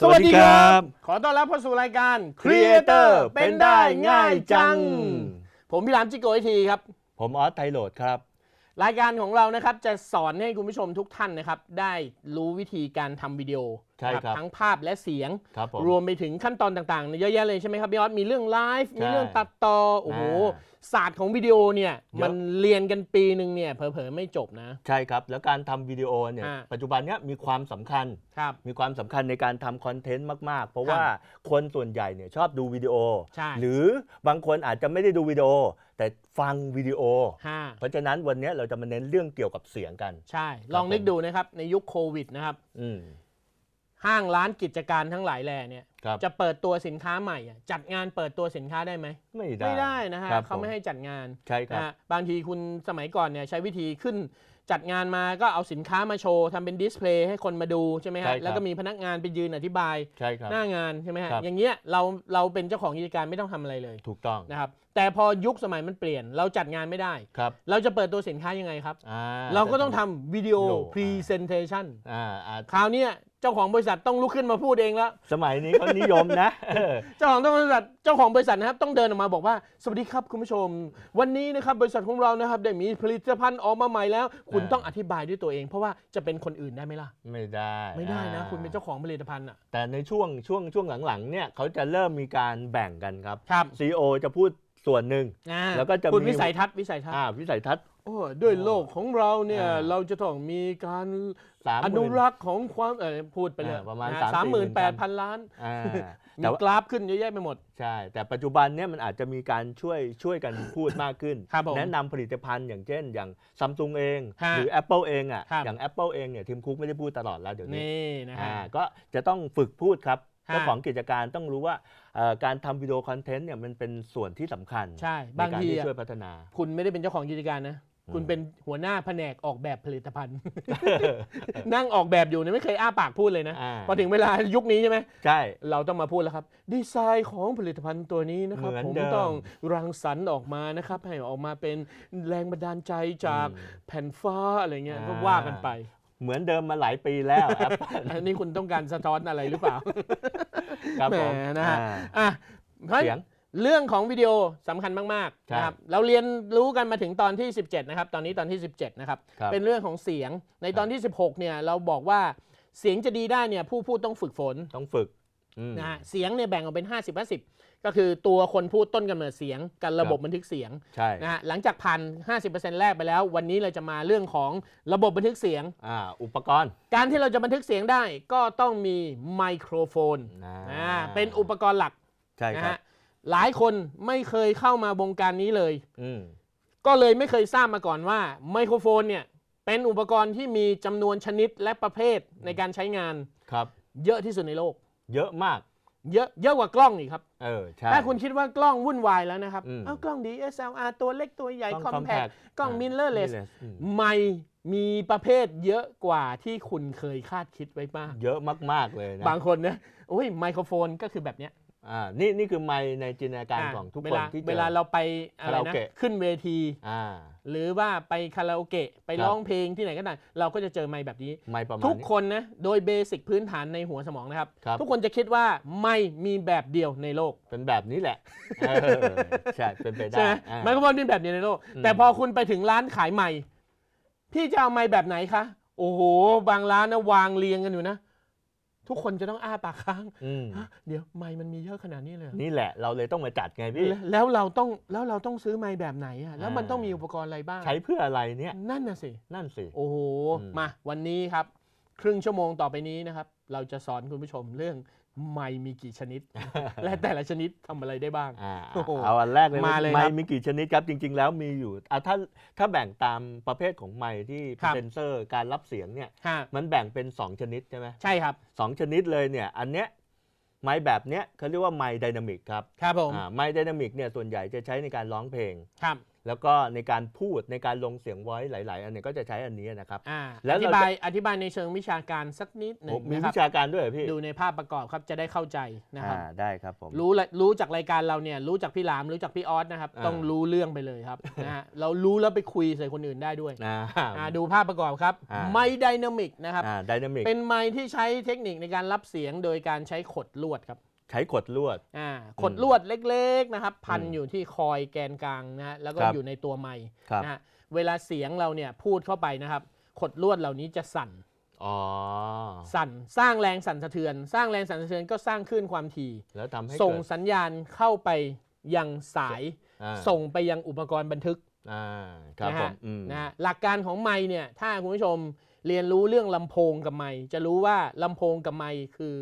สวัสดีครับ ขอต้อนรับเข้าสู่รายการ Creator เป็นได้ง่ายจัง ผมพี่หลามจิโกไอทีครับ ผมออสไทโรดครับ รายการของเรานะครับจะสอนให้คุณผู้ชมทุกท่านนะครับ ได้รู้วิธีการทำวิดีโอ ใช่ครับทั้งภาพและเสียงครับผมรวมไปถึงขั้นตอนต่างๆเนี่ยเยอะแยะเลยใช่ไหมครับพี่ออสมีเรื่องไลฟ์มีเรื่องตัดต่อโอ้โหอ่าศาสตร์ของวิดีโอเนี่ยเยอะมันเรียนกันปีหนึ่งเนี่ยเผลอๆไม่จบนะ ใช่ครับ แล้วการทำวิดีโอเนี่ยอ่าปัจจุบันเนี้ยมีความสำคัญครับมีความสำคัญในการทำคอนเทนต์มาก ๆ เพราะครับว่าคนส่วนใหญ่เนี่ยชอบดูวิดีโอใช่หรือบางคนอาจจะไม่ได้ดูวิดีโอ แต่ฟังวิดีโอห้าเพราะฉะนั้นวันเนี้ยเราจะมาเน้นเรื่องเกี่ยวกับเสียงกัน ใช่ ลองผมนึกดูนะครับในยุคโควิดนะครับอืม ห้างร้านกิจการทั้งหลายแหล่เนี่ยครับจะเปิดตัวสินค้าใหม่อะจัดงานเปิดตัวสินค้าได้ไหมไม่ได้ไม่ได้นะฮะครับเขาไม่ผให้จัดงานใช่ครับนะฮะบางทีคุณสมัยก่อนเนี่ยใช้วิธีขึ้นจัดงานมาก็เอาสินค้ามาโชว์ทำเป็นดิสเพลย์ให้คนมาดูใช่ไหมใช่ฮะครับแล้วก็มีพนักงานไปยืนอธิบาย ใช่ครับ หน้างานใช่ไหมฮะครับ อย่างเงี้ยเราเราเป็นเจ้าของกิจการไม่ต้องทำอะไรเลยถูกต้องนะครับแต่พอยุคสมัยมันเปลี่ยนเราจัดงานไม่ได้ ครับเราจะเปิดตัวสินค้ายังไงครับ อ่าเราก็ต้องทำวิดีโอวิดีโอพรีเซนเทชันอ่าอ่า คราวเนี้ยเจ้าของบริษัทต้องลุกขึ้นมาพูดเองแล้ว สมัยนี้เขานิยมนะเออเจ้าของบริษัทเจ้าของบริษัทนะครับต้องเดินออกมาบอกว่า สวัสดีครับคุณผู้ชม วันนี้นะครับบริษัทของเรานะครับได้มีผลิตภัณฑ์ออกมาใหม่แล้ว คุณอ่าต้องอธิบายด้วยตัวเอง เพราะว่าจะเป็นคนอื่นได้ไหมล่ะ ไม่ได้ไม่ได้นะอ่คุณเป็นเจ้าของผลิตภัณฑ์อะแต่ในช่วงช่วงช่วงหลังๆเนี่ยเขาจะเริ่มมีการแบ่งกันครับครับ CEO จะพูด ส่วนหนึ่งอ่าแล้วก็จะคุณมีวิสัยทัศน์วิสัยทัศน์อ่าวิสัยทัศน์ โอ้ด้วยโลกของเราเนี่ยอ่า เราจะต้องมีการสามหอนุมื่นรักษ์ของความเออพูดไปเลยอ่าประมาณน3-4สามหมื่นแปดพัพันนล้านอ่ามีแต่ว่ากราฟขึ้นเยอะแยะไปหมด ใช่ แต่ปัจจุบันเนี่ยมันอาจจะมีการช่วยช่วยกันพูดมากขึ้น ครับผมแนะนำผลิตภัณฑ์อย่างเช่น อย่างซัมซุงเอง ฮะหรือ Apple เองอะครับ อย่าง Apple เองเนี่ยทีมคุกไม่ได้พูดตลอดแล้วเดี๋ยวนี้นี่นะฮะ อ่าก็จะต้องฝึกพูดครับฮะ เจ้าของกิจการต้องรู้ว่าเอ่อการทำวิดีโอคอนเทนต์เนี่ยมันเป็นส่วนที่สำคัญใช่ในบางการทีที่อะช่วยพัฒนา คุณไม่ได้เป็นเจ้าของกิจการนะอืมคุณเป็นหัวหน้าแผนกออกแบบผลิตภัณฑ์ นั่งออกแบบอยู่เนี่ยไม่เคยอ้าปากพูดเลยนะอ่าพอถึงเวลายุคนี้ใช่ไหมใช่ เราต้องมาพูดแล้วครับ ดีไซน์ของผลิตภัณฑ์ตัวนี้นะครับเหมือนผมเดิมต้องรังสรรค์ออกมานะครับ ให้ออกมาเป็นแรงบันดาลใจจากอืมแผ่นฟ้าอะไรเงี้ยอ่าก็ว่ากันไป เหมือนเดิมมาหลายปีแล้ว Apple อันนี้คุณต้องการสะท้อนอะไรหรือเปล่า ครับแหมผมนะฮะอ่าอะเพราะเสียงเรื่องของวิดีโอสำคัญมากใช่ๆนะครับเราเรียนรู้กันมาถึงตอนที่ 17 นะครับ ตอนนี้ตอนที่ 17 นะครับครับ เป็นเรื่องของเสียงในตอนที่ 16 เนี่ยเราบอกว่าเสียงจะดีได้เนี่ยผู้พูดต้องฝึกฝนต้องฝึกอืมนะฮะเสียงเนี่ยแบ่งออกเป็น 50 50 ก็คือตัวคนพูดต้นกำเนิดเสียงกับระบบครับบันทึกเสียงใช่นะฮะหลังจากผ่าน 50%แรกไปแล้ว วันนี้เราจะมาเรื่องของระบบบันทึกเสียง อ่าอุปกรณ์ การที่เราจะบันทึกเสียงได้ก็ต้องมีไมโครโฟนอ่า อ่าเป็นอุปกรณ์หลักใช่นะครับฮะหลายคนไม่เคยเข้ามาวงการนี้เลย อืมก็เลยไม่เคยทราบมาก่อนว่าไมโครโฟนเนี่ยเป็นอุปกรณ์ที่มีจำนวนชนิดและประเภทในการใช้งาน ครับ เยอะที่สุดในโลก เยอะมาก เยอะเยอะกว่ากล้องอีกครับ เออใช่ ถ้าคุณคิดว่ากล้องวุ่นวายแล้วนะครับ อืม เอากล้อง DSLR ตัวเล็กตัวใหญ่กล้องคอมแพค compact กล้องอ่ามิเ r อร์เลส mirrorless อืมไม่มีประเภทเยอะกว่าที่คุณเคยคาดคิดไว้มาก เยอะมาก ๆ เลยนะบางคนนะโอ้ยไมโครโฟนก็คือแบบเนี้ยอ่านี่นี่คือไมค์ในจินตนาการอะของทุกเวคนลาที่เจอเวลาเราไปอะไรคาราโอนะเกะ ขึ้นเวที อ่า หรือว่าไปคาราโอเกะไปครับร้องเพลงที่ไหนก็ได้เราก็จะเจอไมค์แบบนี้ ไมค์ประมาณทุกนี้คนนะโดยเบสิกพื้นฐานในหัวสมองนะครับครับ ทุกคนจะคิดว่าไม่มีแบบเดียวในโลก เป็นแบบนี้แหละเออใช่เป็นไปได้ใช่ไหมอ่าไมโครโฟนมีแบบเดียวในโลกอืมแต่พอคุณไปถึงร้านขายไมค์พี่จะเอาไมค์แบบไหนคะโอ้โห บางร้านนะวางเรียงกันอยู่นะ ทุกคนจะต้องอ้าปากค้างอืมฮะเดี๋ยวไมค์มันมีเยอะขนาดนี้เลยเหรอนี่แหละเราเลยต้องมาจัดไงพี่ แล้วแล้วเราต้องแล้วเราต้องซื้อไมค์แบบไหนอะแล้วมันอ่าต้องมีอุปกรณ์อะไรบ้างใช้เพื่ออะไรเนี่ย นั่นน่ะสิ นั่นสิ โอ้โห อืม มาวันนี้ครับ ครึ่งชั่วโมงต่อไปนี้นะครับ เราจะสอนคุณผู้ชมเรื่อง ไมค์มีกี่ชนิด และแต่ละชนิดทำอะไรได้บ้างอ่าโอ้โหเอาอันแรกเลยมาเลยไมครับค์มีกี่ชนิดครับจริง ๆ แล้วมีอยู่อะถ้าถ้าแบ่งตามประเภทของไมค์ที่ครับเซนเซอร์การรับเสียงเนี่ยฮะมันแบ่งเป็น 2 ชนิดใช่ไหมใช่ครับสองชนิดเลยเนี่ยอันเนี้ยไมค์แบบเนี้ยเขาเรียกว่าไมค์ไดนามิกครับครับผมอ่าไมค์ไดนามิกเนี่ยส่วนใหญ่จะใช้ในการร้องเพลงครับ แล้วก็ในการพูดในการลงเสียงไว้หลาย ๆ อันเนี้ก็จะใช้อันนี้นะครับอ่าแล้อวเราธิบายอธิบายในเชิงวิชาการสักนิดหนึ่โอ้งมีนะครัวิบชาการด้วยเหรอพี่ดูในภาพประกอบครับจะได้เข้าใจนะครับ อ่าได้ครับผม รู้ละรู้จากรายการเราเนี่ยรู้จากพี่หลามรู้จากพี่ออสนะครับ อ่า ต้องรู้เรื่องไปเลยครับ นะฮะเรารู้แล้วไปคุยใส่คนอื่นได้ด้วยอ่า อ่าดูภาพประกอบครับอ่า ไมค์ไดนามิกนะครับ อ่าไดนามิก เป็นไมค์ที่ใช้เทคนิคในการรับเสียงโดยการใช้ขดลวดครับ ใช้ขดลวดอ่าขดลวดเล็กๆนะครับ พันอืมอยู่ที่คอยแกนกลางนะฮะแล้วก็ครับอยู่ในตัวไมค์ครับนะฮะเวลาเสียงเราเนี่ยพูดเข้าไปนะครับ ขดลวดเหล่านี้จะสั่น อ๋อ สั่นสร้างแรงสั่นสะเทือน สร้างแรงสั่นสะเทือนก็สร้างคลื่นความถี่ แล้วทำให้ส่งเกิดสัญญาณเข้าไปยังสาย อ่าส่งไปยังอุปกรณ์บันทึกอ่าครับนะผฮะมอืมนะฮะหลักการของไมค์เนี่ยถ้าคุณผู้ชมเรียนรู้เรื่องลำโพงกับไมค์จะรู้ว่าลำโพงกับไมค์คือ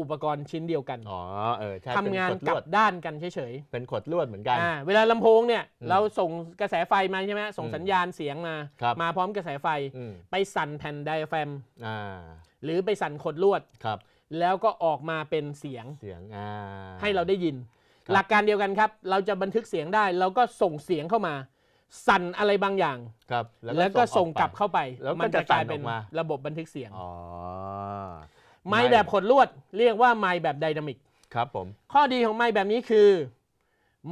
อุปกรณ์ชิ้นเดียวกันอ๋อเออใช่ทำงานเป็นขดลกลัวบดด้านกันเฉยเป็นขดลวดเหมือนกันๆอ่าเวลาลำโพงเนี่ยอืมเราส่งกระแสไฟมาใช่ไหมส่งอืมสัญญาณเสียงมาครับมาพร้อมกระแสไฟอืมไปสั่นแผ่นไดอะแฟรมอ่าหรือไปสั่นขดลวดครับ แล้วก็ออกมาเป็นเสียงเสียงอ่าให้เราได้ยินครับหลักการเดียวกันครับ เราจะบันทึกเสียงได้เราก็ส่งเสียงเข้ามา สั่นอะไรบางอย่างครับแล้วก็ส่งกลับออเข้าไป แล้วก็มันจะจะกลายสั่นเป็นออกมาระบบบันทึกเสียงอ๋อ ไม้แบบขดลวด เรียกว่าไม้แบบไดนามิกครับผม ข้อดีของไม้แบบนี้คือ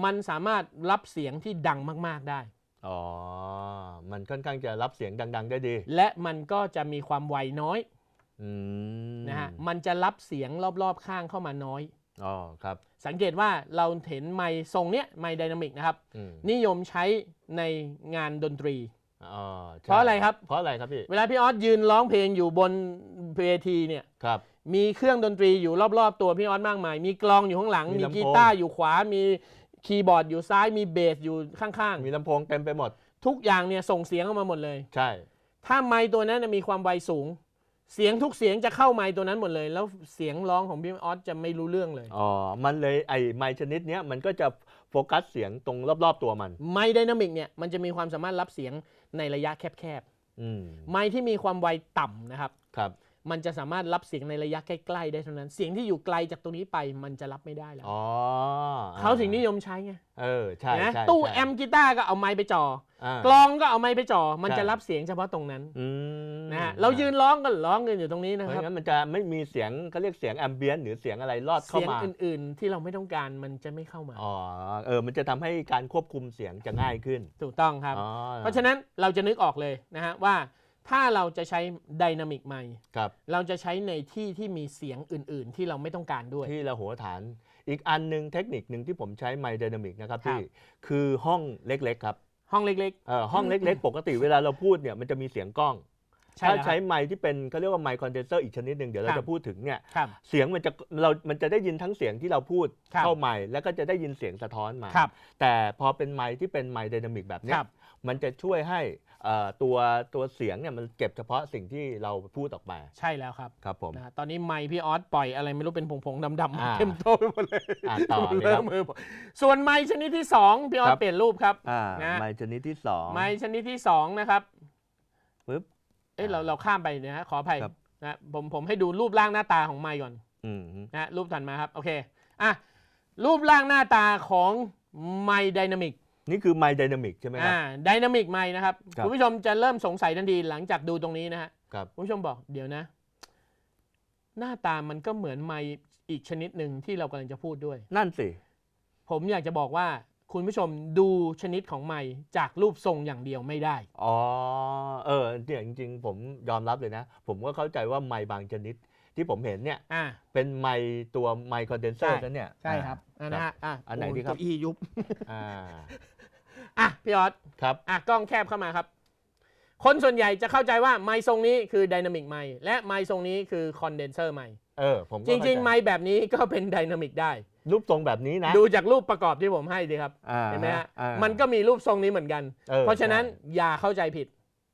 มันสามารถรับเสียงที่ดังมาก ๆได้ อ๋อ มันค่อนข้างจะรับเสียงดัง ๆ ได้ดี และมันก็จะมีความไวน้อยอืมนะฮะมันจะรับเสียงรอบ ๆ ข้างเข้ามาน้อยอ๋อครับ สังเกตว่าเราเห็นไม้ทรงเนี้ยไม้ไดนามิกนะครับอืมนิยมใช้ในงานดนตรีอ๋อใช่ เพราะอะไรครับ เพราะอะไรครับพี่ เวลาพี่ออสยืนร้องเพลงอยู่บนเวทีเนี่ย ครับ มีเครื่องดนตรีอยู่รอบๆ ตัวพี่ออสมากมาย มีกลองอยู่ข้างหลัง มีมีลำโพงกีตาร์อยู่ขวา มีคีย์บอร์ดอยู่ซ้าย มีเบสอยู่ข้างมีลำโพงเต็มไปหมดๆทุกอย่างเนี่ยส่งเสียงออกมาหมดเลย ใช่ ถ้าไมค์ตัวนั้นนะมีความไวสูง เสียงทุกเสียงจะเข้าไมค์ตัวนั้นหมดเลย แล้วเสียงร้องของพี่ออสจะไม่รู้เรื่องเลย อ๋อ มันเลยไอ้ไมค์ชนิดเนี้ยมันก็จะโฟกัสเสียงตรงรอบๆตัวมัน ไมค์ไดนามิกเนี่ยมันจะมีความสามารถรับเสียง ในระยะแคบอืมๆไมค์ที่มีความไวต่ำนะครับครับ มันจะสามารถรับเสียงในระยะใกล้ๆได้เท่านั้น เสียงที่อยู่ไกลจากตรงนี้ไปมันจะรับไม่ได้แล้วอ๋อเขาถึงนิยมใช้ไงเออใช่นะใช่ตู้ใช่แอมป์กีตาร์ก็เอาไมค์ไปจ่ออ่ากลองก็เอาไมค์ไปจ่อมันใช่จะรับเสียงเฉพาะตรงนั้นอืม นะฮะเรายืนร้องก็ร้องกันอยู่ตรงนี้เพนะราะครับงั้นมันจะไม่มีเสียงเขาเรียกเสียงแอมเบียนหรือเสียงอะไรลอดเข้าเสียงมาอื่น ๆ ที่เราไม่ต้องการมันจะไม่เข้ามา อ๋อเออมันจะทำให้การควบคุมเสียงจะง่ายขึ้นถูกต้องครับ อ๋อเพราะฉะนั้นเราจะนึกออกเลยนะฮะว่าถ้าเราจะใช้ไดนามิกไมค์ครับ เราจะใช้ในที่ที่มีเสียงอื่น ๆ ที่เราไม่ต้องการด้วย ที่ระหัวฐาน อีกอันหนึ่งเทคนิคหนึ่งที่ผมใช้ไมค์ไดนามิกนะครับครับ พี่คือห้องเล็กๆครับห้องเล็ก เอ่อห้องเล็กๆ ปกติเวลาเราพูดเนี่ยมันจะมีเสียงกล้องๆ ใช่ถ้าแล้วใช้ไมค์ที่เป็นเขาเรียกว่าไมค์คอนเดนเซอร์อีกชนิดหนึ่งเดี๋ยวเราครับจะพูดถึงเนี่ยครับ เสียงมันจะเรา มันจะได้ยินทั้งเสียงที่เราพูดครับเข้าไมค์แล้วก็จะได้ยินเสียงสะท้อนมา ครับแต่พอเป็นไมค์ที่เป็นไมค์ไดนามิกแบบเนี้คยรับ มันจะช่วยให้เอ่อตัวตัวเสียงเนี่ยมันเก็บเฉพาะสิ่งที่เราพูดออกมาใช่แล้วครับครับผม นะฮะตอนนี้ไมค์พี่ออสปล่อยอะไรไม่รู้เป็นผงๆดำอ่าๆเต็มโตไปหมดเลยอ่าต่อเลยเลครัอะบมือผมส่วนไมค์ชนิดที่สองพี่ออคสรับ เปลี่ยนรูปครับ อ่านะ ไมค์ชนิดที่สองไม้ชนิดที่สองนะครับปึ๊บเอ้ยเราเราข้ามไปนะฮะขออภัยครับ นะผมผมให้ดูรูปร่างหน้าตาของไมค์ก่อนอืมนะฮะรูปถัดมาครับโอเคอะรูปร่างหน้าตาของไมค์ไดนามิกนี่คือไมค์ไดนามิกใช่ไหมครับ อ่าไดนามิกไมค์นะครับครับ คุณผู้ชมจะเริ่มสงสัยทันทีหลังจากดูตรงนี้นะฮะ ครับ คุณผู้ชมบอกเดี๋ยวนะ หน้าตามันก็เหมือนไมค์อีกชนิดหนึ่งที่เรากำลังจะพูดด้วย นั่นสิ ผมอยากจะบอกว่า คุณผู้ชมดูชนิดของไมค์จากรูปทรงอย่างเดียวไม่ได้ อ๋อ เออเนี่ยจริง ๆ ผมยอมรับเลยนะ ผมก็เข้าใจว่าไมค์บางชนิดที่ผมเห็นเนี่ย อ่า เป็นไมค์ตัวไมค์คอนเดนเซอร์ใช่นั่นเนี่ยใช่ครับอ่านะฮะอะอันไหนโยดีครับเก้าอี้ยุบ อ่า อะพี่ออสครับ อะกล้องแคบเข้ามาครับ คนส่วนใหญ่จะเข้าใจว่าไมค์ทรงนี้คือไดนามิกไมค์และไมค์ทรงนี้คือคอนเดนเซอร์ไมค์เออผมก็จเข้าริงใจๆไมค์แบบนี้ก็เป็นไดนามิกได้ รูปทรงแบบนี้นะ ดูจากรูปประกอบที่ผมให้ดีครับอ่าเห็นไหมฮะอ่ามันก็มีรูปทรงนี้เหมือนกันออเพราะฉะนั้นใช่อย่าเข้าใจผิด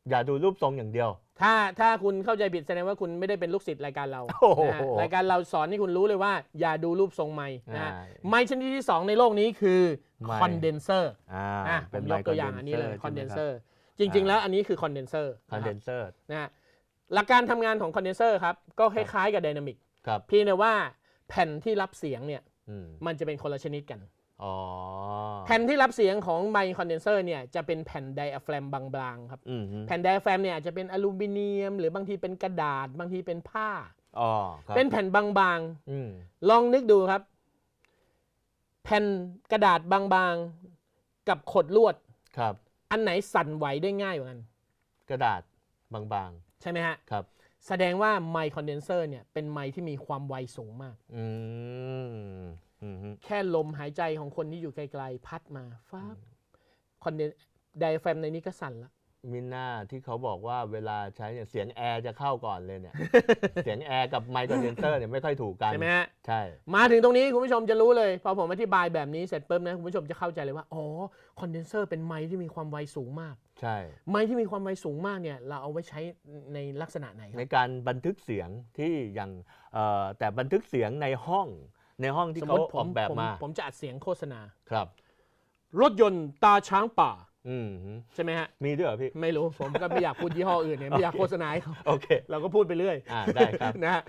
อย่าดูรูปทรงอย่างเดียว ถ้าถ้าคุณเข้าใจผิดแสดงว่าคุณไม่ได้เป็นลูกศิษย์รายการเราโอ้โหนะฮะรายการเราสอนให้คุณรู้เลยว่า อย่าดูรูปทรงไมค์นะฮะอ่าไมค์ชนิดที่สองในโลกนี้คือไมค์คอนเดนเซอร์อ่าอะผเป็นมไมยกค์ตัวอย่างอันนี้เลยคอนเดนเซอร์ จริงๆอ่าแล้วอันนี้คือคอนเดนเซอร์คอนเดนเซอร์นะฮะหลักการทำงานของคอนเดนเซอร์ครับ ก็คล้ายๆกับไดนามิกครับเพียงแต่ว่าแผ่นที่รับเสียงเนี่ยอืมมันจะเป็นคนละชนิดกัน อ๋อแผ่นที่รับเสียงของไมค์คอนเดนเซอร์เนี่ยจะเป็นแผ่นไดอะแฟรมบางๆครับ อืมฮึแผ่นไดอะแฟรมเนี่ยอาจจะเป็นอลูมิเนียม หรือบางทีเป็นกระดาษ บางทีเป็นผ้า อ๋อครับเป็นแผ่นบางอืมๆ ลองนึกดูครับ แผ่นกระดาษบางๆ กับขดลวด ครับ อันไหนสั่นไหวได้ง่ายกว่ากัน กระดาษบางใช่ไหมฮะ ๆ ครับ แสดงว่าไมค์คอนเดนเซอร์เนี่ยเป็นไมค์ที่มีความไวสูงมาก อืมอืมฮึแค่ลมหายใจของคนที่อยู่ไกลๆ พัดมาฟ้าบคอนเดนไดอะแฟรมในนี้ก็สั่นละ มิน่าที่เขาบอกว่าเวลาใช้เนี่ยเสียงแอร์จะเข้าก่อนเลยเนี่ย เสียงแอร์กับไมโครเดนเซอร์เนี่ยไม่ค่อยถูกกันใช่ไหมฮะใช่ มาถึงตรงนี้คุณผู้ชมจะรู้เลย พอผมอธิบายแบบนี้เสร็จปุ๊บนะ คุณผู้ชมจะเข้าใจเลยว่า อ๋อ คอนเดนเซอร์เป็นไมค์ที่มีความไวสูงมาก ใช่ ไมค์ที่มีความไวสูงมากเนี่ยเราเอาไว้ใช้ในลักษณะไหนคในรับการบันทึกเสียงที่อย่างเอ่อแต่บันทึกเสียงในห้องในห้องที่สมมเขาติผออมกแบบผมมา ผมจะอัดเสียงโฆษณาครับ รถยนต์ตาช้างป่า อืมฮึใช่ไหมฮะ มีด้วยเหรอพี่ ไม่รู้ ผมก็ไม่อยากพูดยี่ห้ออื่นเนี่ยไม่อยากโฆษณาให้เขาโอเค เราก็พูดไปเรื่อยอ่าได้ครับ นะฮะ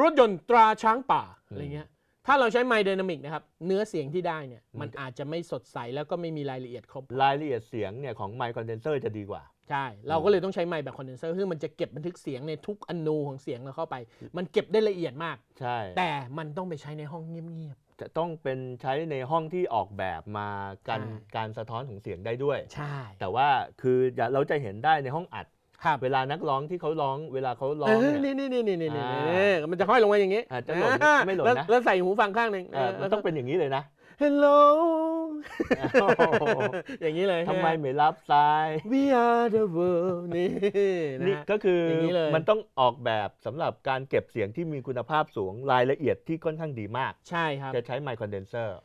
รถยนต์ตราช้างป่าอืมอะไรเงี้ย ถ้าเราใช้ไมค์ไดนามิกนะครับ เนื้อเสียงที่ได้เนี่ยอืมมันอาจจะไม่สดใสแล้วก็ไม่มีรายละเอียดครบ รายละเอียดเสียงเนี่ยของไมโครเดนเซอร์จะดีกว่า ใช่ เราก็เลยต้องใช้ไมค์แบบคอนเดนเซอร์ซึ่งมันจะเก็บบันทึกเสียงในทุกอนูของเสียงเราเข้าไป มันเก็บได้ละเอียดมาก ใช่ แต่มันต้องไปใช้ในห้องเงียบ จะต้องเป็นใช้ในห้องที่ออกแบบมาการใช่การสะท้อนของเสียงได้ด้วยๆใช่ แต่ว่าคืออย่าเราจะเห็นได้ในห้องอัด ครับ เวลานักร้องที่เขาร้อง เวลาเขาร้อเองอเนี่ยนี่นี่นี่นี่นี่อ่านี่มันจะห้อยลงมาอย่างงี้อ่าจะหล่นอ่าไม่หล่นแล้วนะแล้วใส่หูฟังข้างหนึ่งเอ่อมันต้องเป็นอย่างนี้เลยนะ Hello โอ้โหอย่างนี้เลยทำไมไม่รับสาย We are the world นี่นะนี่ฮะก็คืออย่างนี้เลยมันต้องออกแบบสำหรับการเก็บเสียงที่มีคุณภาพสูงรายละเอียดที่ค่อนข้างดีมาก ใช่ครับ จะใช้ไมโครเดนเซอร์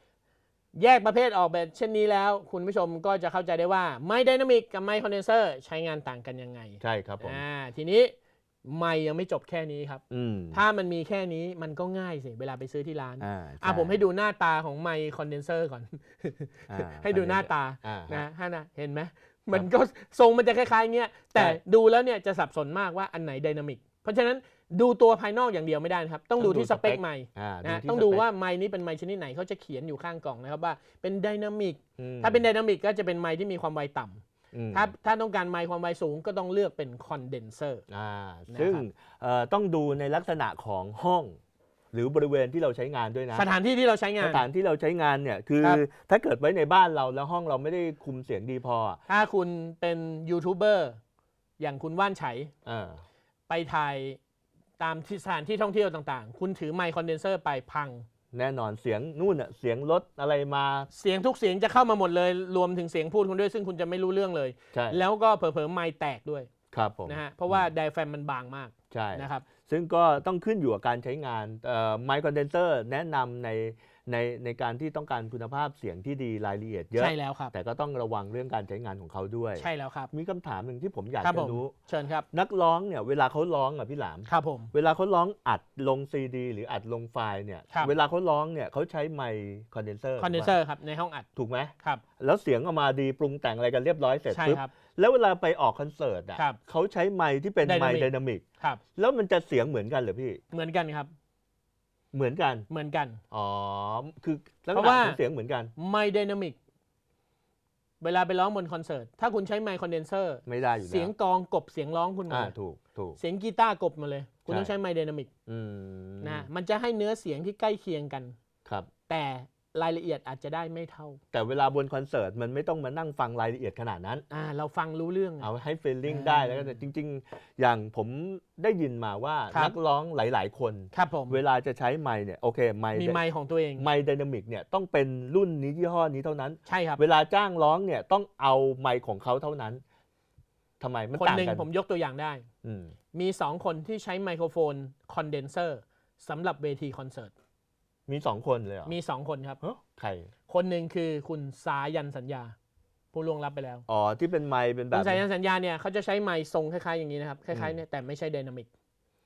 แยกประเภทออกแบบเช่นนี้แล้ว คุณผู้ชมก็จะเข้าใจได้ว่าไมค์ไดนามิกกับไมค์คอนเดนเซอร์ใช้งานต่างกันยังไง ใช่ครับผมอ่าทีนี้ ไมค์ยังไม่จบแค่นี้ครับ อืมถ้ามันมีแค่นี้มันก็ง่ายสิเวลาไปซื้อที่ร้านอ่าอะช่ผมให้ดูหน้าตาของไมค์คอนเดนเซอร์ก่อน อ่าให้ดูหน้าตาอ่านะฮะนะเห็นไหมมันก็ทรงมันจะคล้ายๆเงี้ยแต่ใช่ดูแล้วเนี่ยจะสับสนมากว่าอันไหนไดนามิกเพราะฉะนั้นดูตัวภายนอกอย่างเดียวไม่ได้นะครับ ต้องดูที่สเปคไมค์อ่านะที่ต้องดูสเปคว่าไมค์นี้เป็นไมค์ชนิดไหนเขาจะเขียนอยู่ข้างกล่องนะครับว่าเป็นไดนามิกอืมถ้าเป็นไดนามิกก็จะเป็นไมค์ที่มีความไวต่ำอืม ถ้าถ้าต้องการไมค์ความไวสูงก็ต้องเลือกเป็นคอนเดนเซอร์อ่านะครับซึ่งเอ่อต้องดูในลักษณะของห้อง หรือบริเวณที่เราใช้งานด้วยนะ สถานที่ที่เราใช้งาสนถานที่เราใช้งานเนี่ยคือครับถ้าเกิดไว้ในบ้านเราแล้วห้องเราไม่ได้คุมเสียงดีพออะถ้าคุณเป็นยูทูบเบอร์อย่างคุณว่านไฉเออไปถ่ายตามที่สถานที่ท่องเที่ยวต่างๆ คุณถือไมค์คอนเดนเซอร์ไปพัง แน่นอนเสียงนู่นอะเสียงรถอะไรมา เสียงทุกเสียงจะเข้ามาหมดเลย รวมถึงเสียงพูดคุณด้วยซึ่งคุณจะไม่รู้เรื่องเลย ใช่ แล้วก็เผลอๆไมค์แตกด้วยครับผมนะฮะเพราะว่าไดแฟรมมันบางมากใช่นะครับ ซึ่งก็ต้องขึ้นอยู่กับการใช้งานไมค์คอนเดนเซอร์แนะนำใน ในในการที่ต้องการคุณภาพเสียงที่ดีรายละเอียดเยอะ ใช่แล้วครับ แต่ก็ต้องระวังเรื่องการใช้งานของเขาด้วย ใช่แล้วครับ มีคำถามหนึ่งที่ผมอยากครับจะผมรู้ เชิญครับ นักร้องเนี่ยเวลาเขาร้องอะพี่หลาม ครับผม เวลาเขาร้องอัดลงซีดี หรืออัดลงไฟล์เนี่ย ครับ เวลาเขาร้องเนี่ยเขาใช้ไมค์คอนเดนเซอร์คอนเดนเซอร์ครับ ในห้องอัด ถูกไหม ครับ แล้วเสียงออกมาดีปรุงแต่งอะไรกันเรียบร้อยเสร็จใช่ปุ๊บ ครับ แล้วเวลาไปออกคอนเสิร์ตอะครับเขาใช้ไมค์ที่เป็นไมค์ Dynamic ไดนามิก ครับ แล้วมันจะเสียงเหมือนกันเหรอพี่ เหมือนกันครับ เหมือนกัน เหมือนกัน อ๋อ คือลักษเพราะณะว่า ของเสียงเหมือนกัน ไมค์ไดนามิกเวลาไปร้องบนคอนเสิร์ต ถ้าคุณใช้ไมค์คอนเดนเซอร์ ไม่ได้อยู่แล้วเสียงกลองกบเสียงร้องคุณหมดอ่าเลยถูกถูก เสียงกีตาร์กบมาเลย คุณใช่ ต้องใช้ไมค์ไดนามิกอืมนะฮะมันจะให้เนื้อเสียงที่ใกล้เคียงกัน ครับ แต่ รายละเอียดอาจจะได้ไม่เท่า แต่เวลาบนคอนเสิร์ตมันไม่ต้องมานั่งฟังรายละเอียดขนาดนั้น อ่าเราฟังรู้เรื่อง เอาให้ฟีลลิ่งอ่าได้แล้วก็แต่จริง ๆ อย่างผมได้ยินมาว่าครับ นักร้องหลาย ๆ คน ครับผม เวลาจะใช้ไมค์เนี่ยโอเคไมค์มีไมค์ของตัวเอง ไมค์ไดนามิกเนี่ยต้องเป็นรุ่นนี้ยี่ห้อนี้เท่านั้น ใช่ครับ เวลาจ้างร้องเนี่ยต้องเอาไมค์ของเขาเท่านั้นทำไมมันคนต่างหนึ่งกันผมยกตัวอย่างได้ อืมมีสองคนที่ใช้ไมโครโฟนคอนเดนเซอร์สำหรับเวทีคอนเสิร์ต มีสองคนเลยเหรอมีสองคนครับเฮ้ยใคร คนหนึ่งคือคุณสายันสัญญา ผู้ล่วงลับไปแล้วอ๋อที่เป็นไมค์เป็นแบคุบ ณสายันสัญญาเนี่ยเขาจะใช้ไมค์ทรงคล้ายๆอย่างนี้นะครับคล้ายๆเนี่ยแต่ไม่ใช่ไดนามิก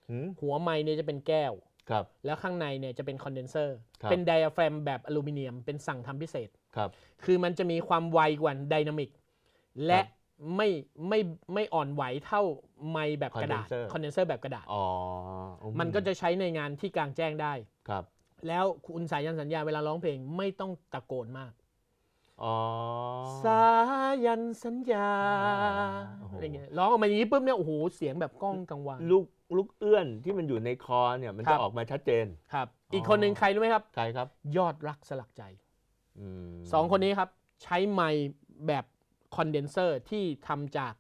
หืมหัวไมค์เนี่ยจะเป็นแก้ว ครับ แล้วข้างในเนี่ยจะเป็นคอนเดนเซอร์ ครับ เป็นไดอะแฟรมแบบอลูมิเนียม เป็นสั่งทำพิเศษ ครับ คือมันจะมีความไวกว่าไดนามิก และครับไม่ไม่ไม่อ่อนไหวเท่าไมค์แบบกระดาษ Condenser คอนเดนเซอร์แบบกระดาษ อ๋อมันก็จะใช้ในงานที่กลางแจ้งได้ ครับ แล้วคุณสายันสัญญาเวลาร้องเพลงไม่ต้องตะโกนมากอ๋อสายันสัญญาโอ้โหอะไรเงี้ยร้องออกมาอย่างนี้ปุ๊บเนี่ยโอ้โหเสียงแบบก้องกังวานลูกลูกเอื้อนที่มันอยู่ในคอเนี่ยมันครัจะบออกมาชัดเจนครับอ๋ออีอีกคนหนึ่งใครรู้ไหมครับใครครับ ยอดรักสลักใจอืมสองคนนี้ครับ ใช้ไมค์แบบคอนเดนเซอร์ที่ทำจาก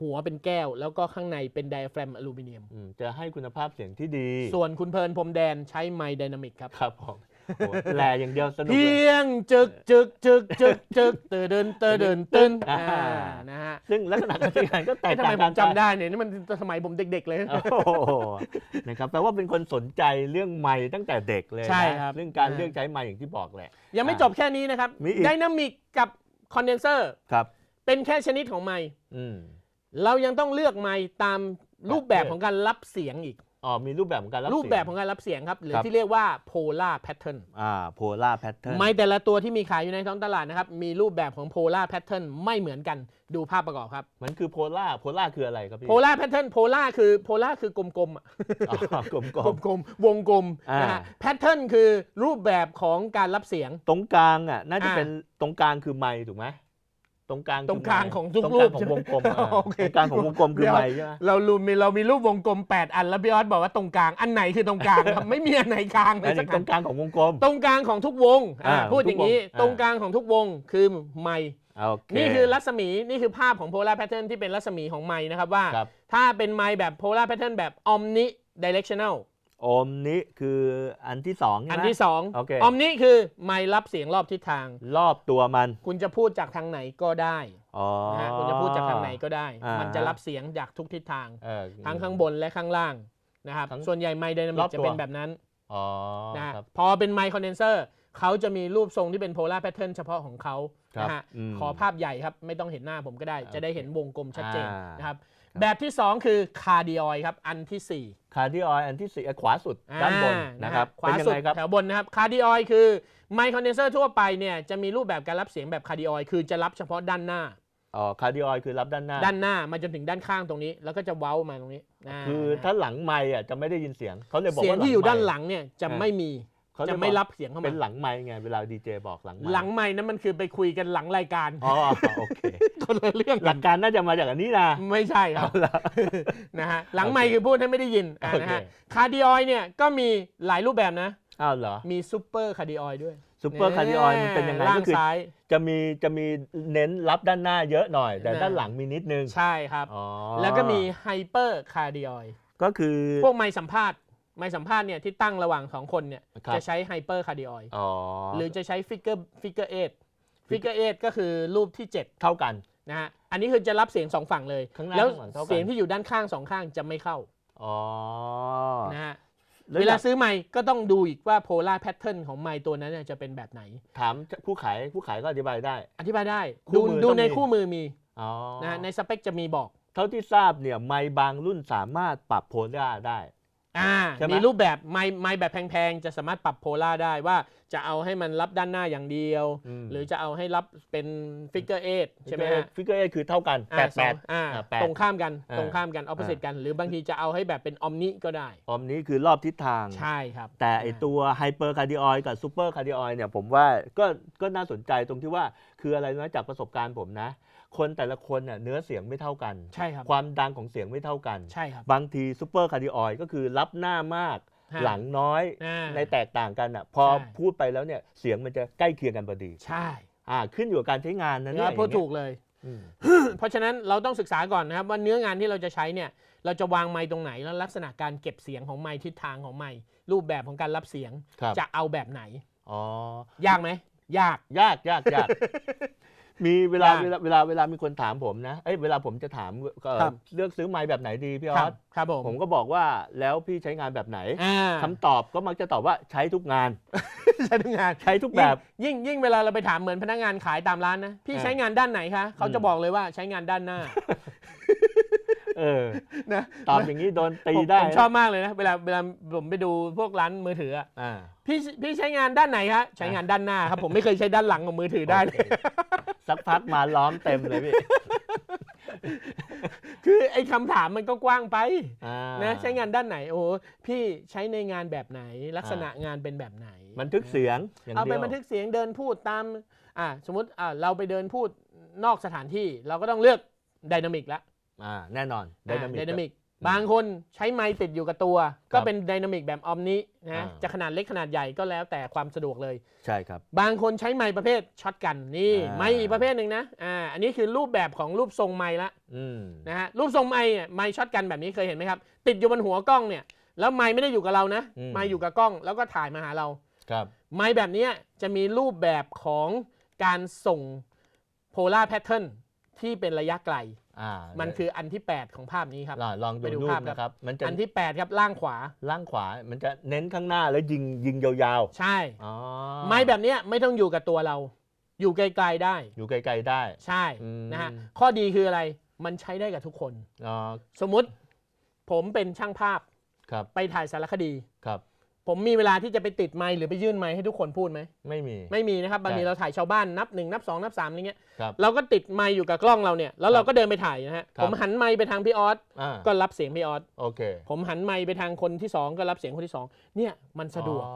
หัวเป็นแก้ว แล้วก็ข้างในเป็นไดอะแฟรมอลูมิเนียม อืมจะให้คุณภาพเสียงที่ดีส่วนคุณเพลินพรมแดนใช้ไมค์ไดนามิกครับ ครับผมโอ้แหลอย่างเดียวสนุกเพีเลยยงจึกจึกจึกจึกจึกเตอเดินเตอเดินตึ้นอ่า อ่านะฮะซึ่งลักษณะการใช้งานก็แตเอ๊ะกทำไมต่างผกัมนจำได้เนี่ยนี่มันสมัยผมเด็ก ๆ เลย โอ้โหนะครับแปลว่าเป็นคนสนใจเรื่องไม้ตั้งแต่เด็กเลยนะใช่ครับ เรื่องการอ่าเลือกใช้ไม้อย่างที่บอกแหละ ยังไม่จบแค่นี้นะครับมีอีก ไดนามิกกับคอนเดนเซอร์ครับ เป็นแค่ชนิดของไมค์อืม เรายังต้องเลือกไมค์ตามรูปแบบของการรับเสียงอีก อ๋อมีรูปแบบของการรับรูปแบบเสียของการรับเสียงครับ หรือครับที่เรียกว่า polar pattern อ่าโพล่าแพทเทิร์นไม้แต่ละตัวที่มีขายอยู่ในท้องตลาดนะครับ มีรูปแบบของ polar pattern ไม่เหมือนกันดูภาพประกอบครับมันคือโพล่าโพล่าคืออะไรครับพี่ polar pattern polar คือ polar คือกลมๆอะอ๋อกลมกลมๆวงกลมอ่านนะฮะ pattern คือรูปแบบของการรับเสียงๆตรงกลางอะน่าจะอ่าเป็นตรงกลางคือไม้ถูกไหม ตรงกลางคืตรงกลางไมค์ของทุกตรงรูกลาปงของวงกลมใช่ไหมอ่าโอเคตรงกลางของวงกลมคือเดี๋ยวไม้ใช่ไหมเรารูมีเรามีรูปวงกลม 8 อันแล้วพี่ออสบอกว่าตรงกลางอันไหนคือตรงกลางครับไม่มีอันไหนกลางเลอัยนสันี้กตอัรนงกลางของวงกลม ตรงกลางของทุกวงอ่าอ่าพูดอย่างนี้ทุกวงอ่าตรงกลางของทุกวงคือไมค์โอเคนี่คือรัศมีนี่คือภาพของ polar pattern ที่เป็นรัศมีของไมค์นะครับว่าครับถ้าเป็นไมค์แบบ polar pattern แบบ omni directional โอมนี้คืออันที่สองใช่ไหมอันที่โอเค2 omni คือไมค์รับเสียงรอบทิศทาง รอบตัวมัน คุณจะพูดจากทางไหนก็ได้อ๋อนะฮะคุณจะพูดจากทางไหนก็ได้ อ่ามัมันจะรับเสียงจากทุกทิศทาง เออ ทั้งข้างบนและข้างล่างนะครับ ทั้งส่วนใหญ่ไมค์ไดนามิรอกบจะตัวเป็นแบบนั้นอ๋อนะฮะครับ พอเป็นไมค์คอนเดนเซอร์เขาจะมีรูปทรงที่เป็น polar pattern เฉพาะของเขาครับนะฮะอืมขอภาพใหญ่ครับ ไม่ต้องเห็นหน้าผมก็ได้ จะได้เห็นวงกลมชัดเจนอ่านนะครับครับ แบบที่ 2 คือคาร์ดิออยครับอันที่ 4 คาร์ดิออยอันที่สี่อะขวาสุดด้านบนอ่นะครับขวาเป็นยังสุดไงครับแถวบนนะครับคาร์ดิออยคือไมค์คอนเดนเซอร์ทั่วไปเนี่ยจะมีรูปแบบการรับเสียงแบบคาร์ดิออยคือจะรับเฉพาะด้านหน้าอ๋อคาร์ดิออยคือรับด้านหน้า ด้านหน้ามาจนถึงด้านข้างตรงนี้ แล้วก็จะเว้ามาตรงนี้าคือถ้าหลังไมค์อะจะไม่ได้ยินเสียงเขาเลยบอกเสียงว่าที่อยู่ด้านไมค์หลังเนี่ยจะอ่าไม่มี เขาเลยจะไม่บอกรับเสียงเข้าเป็มานหลังไมค์ไงเวลาดีเจบอกหลังไมค์หลังไม่นั้นมันคือไปคุยกันหลังรายการอ๋อโอเคคนละเรื่องหลักการน่าจะมาจากอันนี้นะไม่ใช่ครับเอาละนะฮะหลังโอเคไม่คือพูดให้ไม่ได้ยินอ่าโอเคนะฮะคาร์ดิออยเนี่ยก็มีหลายรูปแบบนะอ้าวเหรอมีซูเปอร์คาร์ดิออยด้วยซูเปอร์คาร์ดิออยมันเป็นยังไงล่าก็งคือซ้ายจะมีจะมีเน้นรับด้านหน้าเยอะหน่อย แต่นะด้านหลังมีนิดนึงใช่ครับอ๋อแล้วก็มีไฮเปอร์คาร์ดิออยก็คือพวกไม้สัมภาษณ์ ไม้สัมภาษณ์เนี่ยที่ตั้งระหว่างสองคนเนี่ยครับ จะใช้ไฮเปอร์คาร์ดิออยอ๋อหรือจะใช้ฟิกเกอร์ฟิกเกอร์เอทฟิกเกอร์เอทก็คือรูปที่ 7 เท่ากัน นะฮะอันนี้คือจะรับเสียงสองฝั่งเลย ข้างหน้าแล้วข้างหลังเท่ากัน เสียงที่อยู่ด้านข้างสองข้างจะไม่เข้าอ๋อนะฮะแล้วเวอลายากซื้อไมค์ก็ต้องดูอีกว่า polar pattern ของไมค์ตัวนั้นเนี่ยจะเป็นแบบไหน ถามผู้ขายผู้ขายก็อธิบายได้ อธิบายได้ คู่ดูมือดูต้องในมี คู่มือมีอ๋อนะฮะในสเปคจะมีบอก เท่าที่ทราบเนี่ยไมค์บางรุ่นสามารถปรับโพล่าได้ อ่าใช่ไหมมีรูปแบบไมค์ไมค์แบบแพงๆ จะสามารถปรับโพล่าได้ว่า จะเอาให้มันรับด้านหน้าอย่างเดียวมหรือจะเอาให้รับเป็นฟิกเกอร์เอทใช่ไหมฮะฟิกเกอร์เอคือเท่ากันแปดแปดอ่าอ่าแปดตรงข้ามกันอ่าตรงข้ามกันออ p ป o s สิตกัน หรือบางทีจะเอาให้แบบเป็นออมนิก็ได้ออมนี้คือรอบทิศทางใช่ครับ แต่ไอตัวไฮเปอร์คาร์ดิออยกับซูเปอร์คาร์ดิออยเนี่ยผมว่าก็ก็น่าสนใจตรงที่ว่าคืออะไรนะจากประสบการณ์ผมนะคนแต่ละคนเนี่ยเนื้อเสียงไม่เท่ากัน ใช่ครับ ความดังของเสียงไม่เท่ากัน ใช่ครับ บางทีซูเปอร์คาร์ดิออยก็คือรับหน้ามากฮะ หลังน้อยอ่าในแตกต่างกันอะพอใช่พูดไปแล้วเนี่ยเสียงมันจะใกล้เคียงกันพอดี ใช่อ่าขึ้นอยู่กับการใช้งานนะแล้เนี่วยพูดอย่างเงี้ยถูกเลยอืมเพราะฉะนั้นเราต้องศึกษาก่อนนะครับว่าเนื้องานที่เราจะใช้เนี่ยเราจะวางไมค์ตรงไหนแล้วลักษณะการเก็บเสียงของไมค์ทิศทางของไมค์รูปแบบของการรับเสียงครับจะเอาแบบไหนอ๋อยากไหมยากยากยากยาก มีเวลายากเวลาเวลาเวลามีคนถามผมนะเอ้ยเวลาผมจะถามเอ่อครับ เลือกซื้อไม้แบบไหนดีพี่อครัอบสครับผม ผมก็บอกว่าแล้วพี่ใช้งานแบบไหนอ่าคำตอบก็มักจะตอบว่าใช้ทุกงาน ใช้ทุกงานใช้ทุกแบบ ยิ่งยิ่งยิ่งเวลาเราไปถามเหมือนพนักงานขายตามร้านนะ พี่อ่า ใช้งานด้านไหนคะ เขาจะอืมบอกเลยว่าใช้งานด้านหน้าเออนะตอบอย่างนี้โดนตีผมได้ผมชอบมากเลยนะ เวลาเวลาผมไปดูพวกร้านมือถืออะอ่าพี่พี่ใช้งานด้านไหนคะใช้งานด้านหน้าครับ ผมไม่เคยใช้ด้านหลังของมือถือได้เลยโอเคสักพักมาล้อมเต็มเลยพี่ คือไอ้คำถามมันก็กว้างไปอ่านะใช้งานด้านไหน โอ้โหพี่ใช้ในงานแบบไหน ลักษณะงานเป็นแบบไหน บันทึกเสียงอย่างเอาเดีไปยวบันทึกเสียงเดินพูดตามอ่าสมมติอ่าเราไปเดินพูดนอกสถานที่ เราก็ต้องเลือกไดนามิกละ อ่าแน่นอนไดนามิกไดนามิกอืมบางคนใช้ไมค์ติดอยู่กับตัวก็ครับเป็นไดนามิกแบบออมนินะอ่าจะขนาดเล็กขนาดใหญ่ก็แล้วแต่ความสะดวกเลย ใช่ครับ บางคนใช้ไมค์ประเภทช็อตกันนี่อ่า ไมค์อีกประเภทหนึ่งนะอ่าอันนี้คือรูปแบบของรูปทรงไมค์ละอืมนะฮะรูปทรงไมค์เนี่ยไมค์ช็อตกันแบบนี้เคยเห็นไหมครับ ติดอยู่บนหัวกล้องเนี่ยแล้วไมค์ไม่ได้อยู่กับเรานะอืมไมค์อยู่กับกล้อง แล้วก็ถ่ายมาหาเรา ครับ ไมค์แบบเนี้ยจะมีรูปแบบของการส่งโพลาร์แพทเทิร์น ที่เป็นระยะไกล อ่ามันคืออันที่ 8 ของภาพนี้ครับ ลองลองดูไปดูรูภาปพครับนะครับ มันจะอันที่ 8 ครับล่างขวาล่างขวา มันจะเน้นข้างหน้าแล้วยิงยิงยาวใช่ ๆ อ๋อไม้แบบเนี้ยไม่ต้องอยู่กับตัวเรา อยู่ไกลๆได้ อยู่ไกลๆได้ ใช่อืม นะฮะข้อดีคืออะไรมันใช้ได้กับทุกคน อ๋อสมมุติผมเป็นช่างภาพครับไปถ่ายสารคดี ครับ ผมมีเวลาที่จะไปติดไมค์หรือไปยื่นไมค์ให้ทุกคนพูดไหมไม่มี ไม่มีนะครับบางทีใช่เราถ่ายชาวบ้านนับหนึ่งนับสองนับสามอะไรเงี้ยครับ เราก็ติดไมค์อยู่กับกล้องเราเนี่ยแล้วเราก็เดินไปถ่ายนะฮะครับ ผมหันไมค์ไปทางพี่ออสอ่าก็รับเสียงพี่ออสโอเคผมหันไมค์ไปทางคนที่สองก็รับเสียงคนที่สองเนี่ยมันสะดวก อ๋อ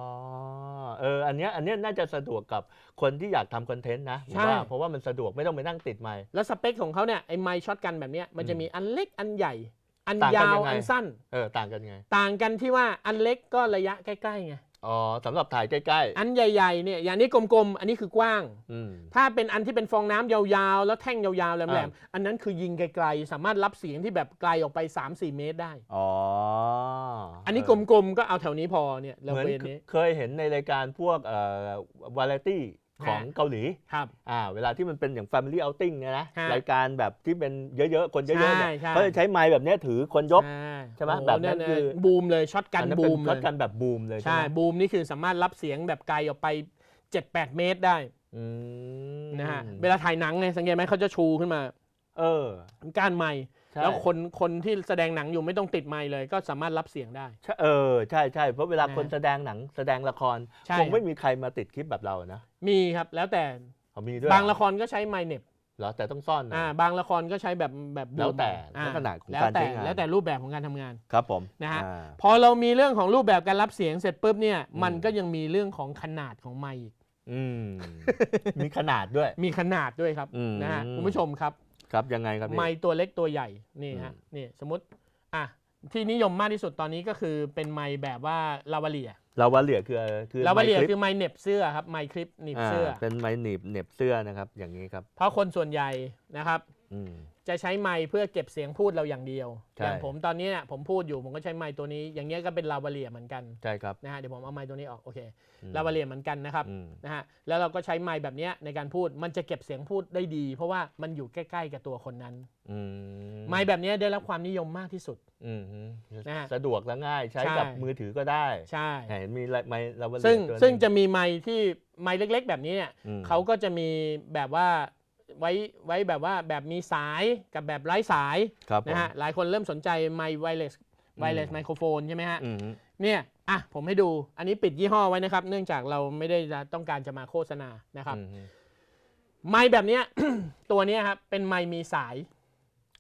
เอออันเนี้ยอันเนี้ยน่าจะสะดวกกับคนที่อยากทำคอนเทนต์นะผมใช่ ว่าเพราะว่ามันสะดวกไม่ต้องไปนั่งติดไมค์ แล้วสเปคของเขาเนี่ยไอ้ไมค์ช็อตกันแบบเนี้ยมันจะมีอันเล็กอันใหญ่ อันต่างกันยายัวงไง อันสั้น เออต่างกันไง ต่างกันที่ว่าอันเล็กก็ระยะใกล้ๆไง อ๋อสำหรับถ่ายใกล้อันใหญ่ๆเนี่ยอย่างนี้กลมๆ อันนี้คือกว้าง ๆอืม ถ้าเป็นอันที่เป็นฟองน้ำยาวๆ แล้วแท่งยาวๆ แหลมอ่าๆอันนั้นคือยิงไกลๆ สามารถรับเสียงที่แบบไกลออกไป 3-4 เมตรได้ อ๋ออัอันนี้กลมๆ ก็เอาแถวนี้พอเนี่ยเราเหมือนเวนนี้ เคยเห็นในรายการพวกเอ่อวาไรตี้ ของฮะเกาหลีครับอ่าเวลาที่มันเป็นอย่าง Family Outing เนี่ยนะฮะรายการแบบที่เป็นเยอะๆ คนเยอะๆเนี่ยใช่ใช่เขาจะใช้ไม้แบบเนี้ยถือคนยกใช่ไหมโอ้แบบนั้นเยคือบูมเลยช็อตกันอันนั้นบูเป็นมช็เลอตยกันแบบบูมเลยใช่ใช่ไหมบูมนี่คือสามารถรับเสียงแบบไกลออกไป 7-8 เมตรได้อืมนะฮะเวลาถ่ายหนังไงสังเกตไหมเขาจะชูขึ้นมา เออก้านไม้ใช่แล้วคนคนที่แสดงหนังอยู่ไม่ต้องติดไมค์เลย ก็สามารถรับเสียงได้ใช่เออใช่ใช่เพราะเวลานะคนแสดงหนังแสดงละครใช่ คงไม่มีใครมาติดคลิปแบบเรานะมีครับ แล้วแต่เขามีด้วยบางละครก็ใช้ไมค์เน็บเหรอแต่ต้องซ่อนหน่อยอ่าบางละครก็ใช้แบบแบบบูมแล้วแต่อ่ลักษณะของแล้วการแต่ใช้งานแล้วแต่รูปแบบของการทำงาน ครับผมนะฮะ อ่า พอเรามีเรื่องของรูปแบบการรับเสียงเสร็จปุ๊บเนี่ยอืม มันก็ยังมีเรื่องของขนาดของไมค์อีกอืม มีขนาดด้วย มีขนาดด้วยครับอืม นะฮะคุณผู้ชมครับ ครับยังไงครับพี่ ไมค์ตัวเล็กตัวใหญ่นี่ฮะอืมนี่สมมติอะที่นิยมมากที่สุดตอนนี้ก็คือเป็นไมค์แบบว่าลาวาเลียลาวาเลียคือคือลาวาเลียไมค์คลิปคือไมค์เหน็บเสื้อครับไมค์คลิปหนีบเสื้ออเป็นไม้หนีบเหน็บเสื้อนะครับ อย่างนี้ครับ เพราะคนส่วนใหญ่นะครับอืม จะใช้ไมค์เพื่อเก็บเสียงพูดเราอย่างเดียวใช่อย่างผมตอนนี้เนี่ยผมพูดอยู่ผมก็ใช้ไมค์ตัวนี้ อย่างเงี้ยก็เป็นลาวาเลียเหมือนกัน ใช่ครับ นะฮะเดี๋ยวผมเอาไมค์ตัวนี้ออกโอเคอืมลาวาเลียเหมือนกันนะครับอืมนะฮะ แล้วเราก็ใช้ไมค์แบบเนี้ยในการพูด มันจะเก็บเสียงพูดได้ดี เพราะว่ามันอยู่ใกล้ ๆ กับตัวคนนั้นอืมไมค์แบบเนี้ยได้รับความนิยมมากที่สุดอืมฮึนะฮะสะดวกและง่ายใช้ใช่กับมือถือก็ได้ ใช่เห็นมีไม้ลาวาเลียซึ่งตัวหนึ่ซึ่งจะมีไมค์ที่ไมค์เล็ก ๆ แบบนี้เนี่ยอืมเขาก็จะมีแบบว่า ไว้ไว้แบบว่าแบบมีสายกับแบบไร้สายครับผมนะฮะหลายคนเริ่มสนใจไมค์ไวเลสไวเลสอืมไมโครโฟนใช่ไหมฮะอืมฮึเนี่ยอะผมให้ดูอันนี้ปิดยี่ห้อไว้นะครับ เนื่องจากเราไม่ได้จะต้องการจะมาโฆษณานะครับอืมฮึไมค์แบบเนี้ยตัวเนี้ยครับเป็นไมค์มีสาย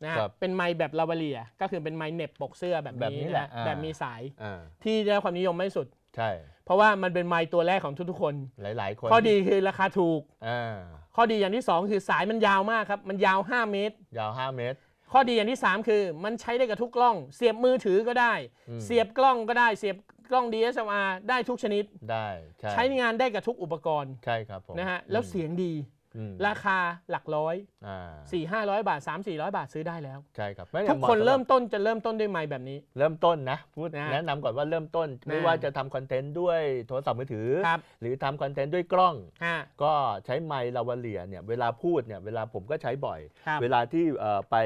นะฮะครับเป็นไมค์แบบลาวาเลีย ก็คือเป็นไมค์เหน็บปกเสื้อแบบแบบนี้นี้แหละนะอ่าแบบมีสายอ่าที่ได้รับความนิยมมากที่สุดใช่ เพราะว่ามันเป็นไมค์ตัวแรกของทุกๆคน หลาย ๆ คน ข้อดีคือราคาถูกอ่า ข้อดีอย่างที่ 2 คือสายมันยาวมากครับ มันยาว 5 เมตร ยาว 5 เมตร ข้อดีอย่างที่ 3 คือมันใช้ได้กับทุกกล้อง เสียบมือถือก็ได้อืมเสียบกล้องก็ได้ เสียบกล้อง DSLR ได้ทุกชนิด ได้ใช่ใช้งานได้กับทุกอุปกรณ์ ใช่ครับผม นะฮะ แล้วเสียงดีอืม ราคาหลักร้อยอ่า4 5 0 0บาท3 4 0 0บาทซื้อได้แล้วใช่ครับไม่ได้ทุกคนหาะสำหบเริ่มต้นจะเริ่มต้นด้วยไมค์แบบนี้ เริ่มต้นนะพูดนะแนะนำก่อนว่าเริ่มต้น ไม่นะว่าจะทำคอนเทนต์ด้วยโทรศัพท์มือถือครับหรือทำคอนเทนต์ด้วยกล้องฮะก็ใช้ไมค์ลาวาเลียเนี่ยเวลาพูดเนี่ยเวลาผมก็ใช้บ่อยครับเวลาที่เอ่อไป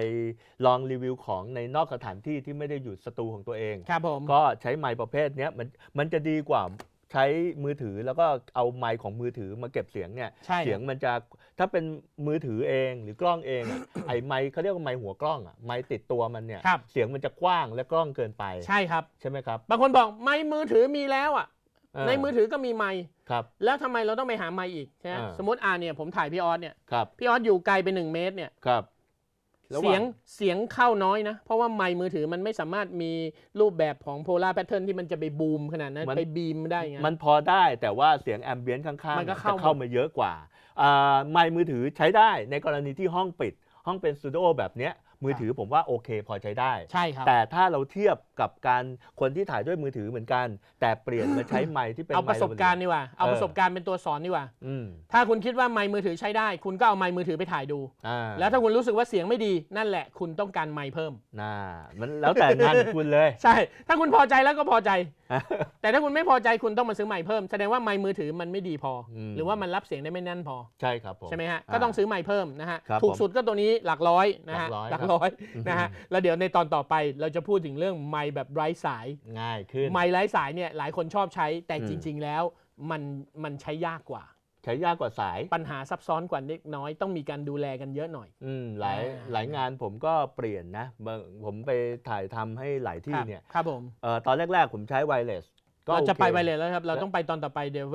ลองรีวิวของในนอกสถานที่ที่ไม่ได้อยู่สตูของตัวเองครับผมก็ใช้ไมค์ประเภทเนี้ยมันมันจะดีกว่า ใช้มือถือแล้วก็เอาไมค์ของมือถือมาเก็บเสียงเนี่ยใช่ เสียงมันจะถ้าเป็นมือถือเองหรือกล้องเองอะ ไอ้ไมค์เขาเรียกว่าไมค์หัวกล้องอะไมค์ติดตัวมันเนี่ยครับ เสียงมันจะกว้างและกล้องเกินไปใช่ครับ ใช่ไหมครับบางคนบอกไมค์มือถือมีแล้วอะเออในมือถือก็มีไมค์ครับ แล้วทำไมเราต้องไปหาไมค์อีกใช่ไหมอ่า สมมติอ่าเนี่ยผมถ่ายพี่ออสเนี่ย ครับพี่ออสอยู่ไกลไปหนึ่งเมตรเนี่ย ครับระห เสีว่ายงงเสียงเข้าน้อยนะ เพราะว่าไมค์มือถือมันไม่สามารถมีรูปแบบของโพลาร์แพทเทิร์นที่มันจะไปบูมขนาดนั้นมันไปบีมได้ไงมันพอได้แต่ว่าเสียงแอมเบียนข้างๆมันก็จะเข้าเข้ามาเยอะกว่าอ่าไมค์มือถือใช้ได้ในกรณีที่ห้องปิด ห้องเป็นสตูดิโอแบบเนี้ย มือถือผมว่าโอเคพอใช้ได้ ใช่ครับ แต่ถ้าเราเทียบกับการคนที่ถ่ายด้วยมือถือเหมือนกัน แต่เปลี่ยนมาใช้ไมค์ที่เป็นเอาประสบการณ์ไมดีกว่าเอาเออประสบการณ์เป็นตัวสอนดีกว่าอืมถ้าคุณคิดว่าไมค์มือถือใช้ได้ คุณก็เอาไมค์มือถือไปถ่ายดูอ่าแล้วถ้าคุณรู้สึกว่าเสียงไม่ดีนั่นแหละ คุณต้องการไมค์เพิ่มน่ามันแล้วแต่งานของคุณเลย ใช่ ถ้าคุณพอใจแล้วก็พอใจ แต่ถ้าคุณไม่พอใจคุณต้องมาซื้อไมค์เพิ่มแสดงว่าไมค์มือถือมันไม่ดีพออมหรือว่ามันรับเสียงได้ไม่แน่นพอใช่ครับผมใช่ไหมฮะาก็ต้องซื้อไมค์เพิ่มนะฮะครับถูกผมสุดก็ตัวนี้หลักร้อยนะฮะหลักร้อยหลักร้อยอืมนะฮะแล้วเดี๋ยวในตอนต่อไปเราจะพูดถึงเรื่องไมค์แบบไร้สาย ง่ายขึ้น ไมค์ไร้สายเนี่ยหลายคนชอบใช้แต่อืมจริง ๆ แล้วมันมันใช้ยากกว่า ใช้ยากกว่าสาย ปัญหาซับซ้อนกว่าเล็กน้อยต้องมีการดูแลกันเยอะหน่อย อืมหลายอ่าหลายงานผมก็เปลี่ยนนะบางผมไปถ่ายทำให้หลายที่ครับเนี่ยครับผมเอ่อตอนแรกๆผมใช้ไวเลสก็เราจะโอคไปไวเลยแล้วครับ เราต้องไปตอนต่อไปเดี๋ยว